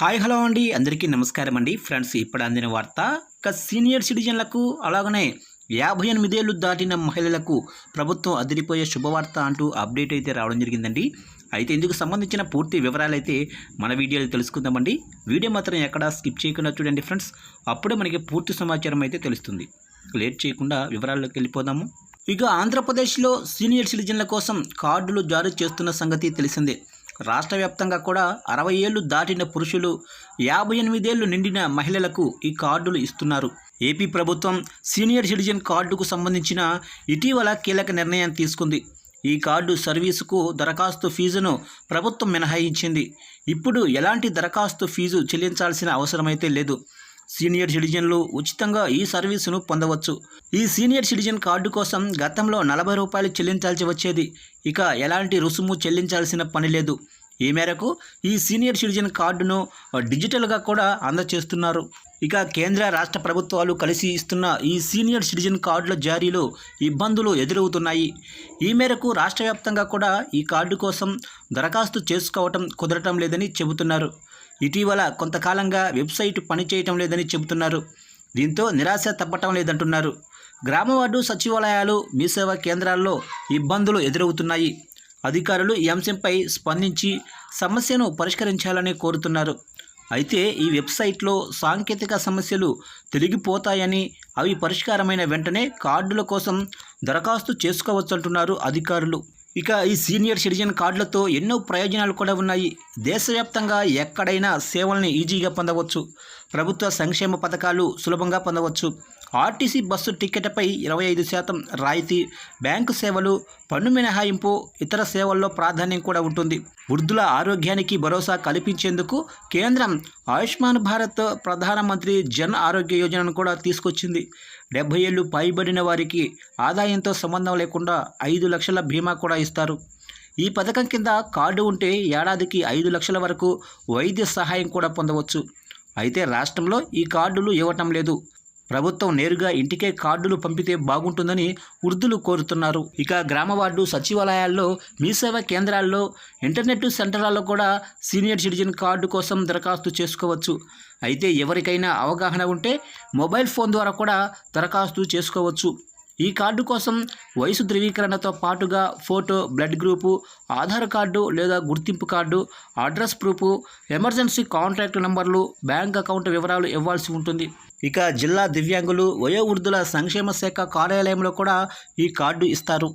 Hi hello అండి. అందరికీ నమస్కారం అండి. ఫ్రెండ్స్ ఇప్పుడు అందిన వార్త ఇక సీనియర్ సిటిజన్లకు అలాగనే యాభై ఎనిమిదేళ్ళు దాటిన మహిళలకు ప్రభుత్వం అదిరిపోయే శుభవార్త అంటూ అప్డేట్ అయితే రావడం జరిగిందండి. అయితే ఇందుకు సంబంధించిన పూర్తి వివరాలు అయితే మన వీడియోలో తెలుసుకుందామండి. వీడియో మాత్రం ఎక్కడ స్కిప్ చేయకుండా చూడండి ఫ్రెండ్స్. అప్పుడే మనకి పూర్తి సమాచారం అయితే తెలుస్తుంది. లేట్ చేయకుండా వివరాల్లోకి వెళ్ళిపోదాము. ఇక ఆంధ్రప్రదేశ్లో సీనియర్ సిటిజన్ల కోసం కార్డులు జారీ చేస్తున్న సంగతి తెలిసిందే. రాష్ట్ర వ్యాప్తంగా కూడా అరవై ఏళ్ళు దాటిన పురుషులు యాభై ఎనిమిదేళ్ళు నిండిన మహిళలకు ఈ కార్డులు ఇస్తున్నారు. ఏపీ ప్రభుత్వం సీనియర్ సిటిజన్ కార్డుకు సంబంధించిన ఇటీవల కీలక నిర్ణయం తీసుకుంది. ఈ కార్డు సర్వీసుకు దరఖాస్తు ఫీజును ప్రభుత్వం మినహాయించింది. ఇప్పుడు ఎలాంటి దరఖాస్తు ఫీజు చెల్లించాల్సిన అవసరమైతే లేదు. సీనియర్ సిటిజన్లు ఉచితంగా ఈ సర్వీసును పొందవచ్చు. ఈ సీనియర్ సిటిజన్ కార్డు కోసం గతంలో నలభై రూపాయలు చెల్లించాల్సి వచ్చేది. ఇక ఎలాంటి రుసుము చెల్లించాల్సిన పని లేదు. ఈ మేరకు ఈ సీనియర్ సిటిజన్ కార్డును డిజిటల్గా కూడా అందజేస్తున్నారు ఇక కేంద్ర రాష్ట్ర ప్రభుత్వాలు కలిసి ఇస్తున్న ఈ సీనియర్ సిటిజన్ కార్డుల జారీలో ఇబ్బందులు ఎదురవుతున్నాయి. ఈ మేరకు రాష్ట్ర వ్యాప్తంగా కూడా ఈ కార్డు కోసం దరఖాస్తు చేసుకోవటం కుదరటం లేదని చెబుతున్నారు. ఇటీవల కొంతకాలంగా వెబ్సైట్ పనిచేయటం లేదని చెబుతున్నారు. దీంతో నిరాశ తప్పటం లేదంటున్నారు. గ్రామ వార్డు సచివాలయాలు మీ సేవా కేంద్రాల్లో ఇబ్బందులు ఎదురవుతున్నాయి. అధికారులు ఈ అంశంపై స్పందించి సమస్యను పరిష్కరించాలని కోరుతున్నారు. అయితే ఈ వెబ్సైట్లో సాంకేతిక సమస్యలు తొలగిపోతాయని అవి పరిష్కారమైన వెంటనే కార్డుల కోసం దరఖాస్తు చేసుకోవచ్చంటున్నారు అధికారులు. ఇక ఈ సీనియర్ సిటిజన్ కార్డులతో ఎన్నో ప్రయోజనాలు కూడా ఉన్నాయి. దేశవ్యాప్తంగా ఎక్కడైనా సేవల్ని ఈజీగా పొందవచ్చు. ప్రభుత్వ సంక్షేమ పథకాలు సులభంగా పొందవచ్చు. ఆర్టీసీ బస్సు టికెట్పై ఇరవై ఐదు శాతం రాయితీ బ్యాంకు సేవలు పన్ను మినహాయింపు ఇతర సేవల్లో ప్రాధాన్యం కూడా ఉంటుంది. వృద్ధుల ఆరోగ్యానికి భరోసా కల్పించేందుకు కేంద్రం ఆయుష్మాన్ భారత్ ప్రధానమంత్రి జన్ ఆరోగ్య యోజనను కూడా తీసుకొచ్చింది. డెబ్బై ఏళ్ళు పైబడిన వారికి ఆదాయంతో సంబంధం లేకుండా ఐదు లక్షల బీమా కూడా ఇస్తారు. ఈ పథకం కింద కార్డు ఉంటే ఏడాదికి ఐదు లక్షల వరకు వైద్య సహాయం కూడా పొందవచ్చు. అయితే రాష్ట్రంలో ఈ కార్డులు ఇవ్వటం లేదు. ప్రభుత్వం నేరుగా ఇంటికే కార్డులు పంపితే బాగుంటుందని వృద్ధులు కోరుతున్నారు. ఇక గ్రామ వార్డు సచివాలయాల్లో మీ సేవా కేంద్రాల్లో ఇంటర్నెట్ సెంటర్లలో కూడా సీనియర్ సిటిజన్ కార్డు కోసం దరఖాస్తు చేసుకోవచ్చు. అయితే ఎవరికైనా అవగాహన ఉంటే మొబైల్ ఫోన్ ద్వారా కూడా దరఖాస్తు చేసుకోవచ్చు. ఈ కార్డు కోసం వయసు ధృవీకరణతో పాటుగా photo blood group Aadhaar card లేదా గుర్తింపు card address proof emergency contact నంబర్లు బ్యాంక్ అకౌంట్ వివరాలు ఇవ్వాల్సి ఉంటుంది. ఇక జిల్లా దివ్యాంగులు వయోవృద్ధుల సంక్షేమ శాఖ కార్యాలయంలో కూడా ఈ కార్డు ఇస్తారు.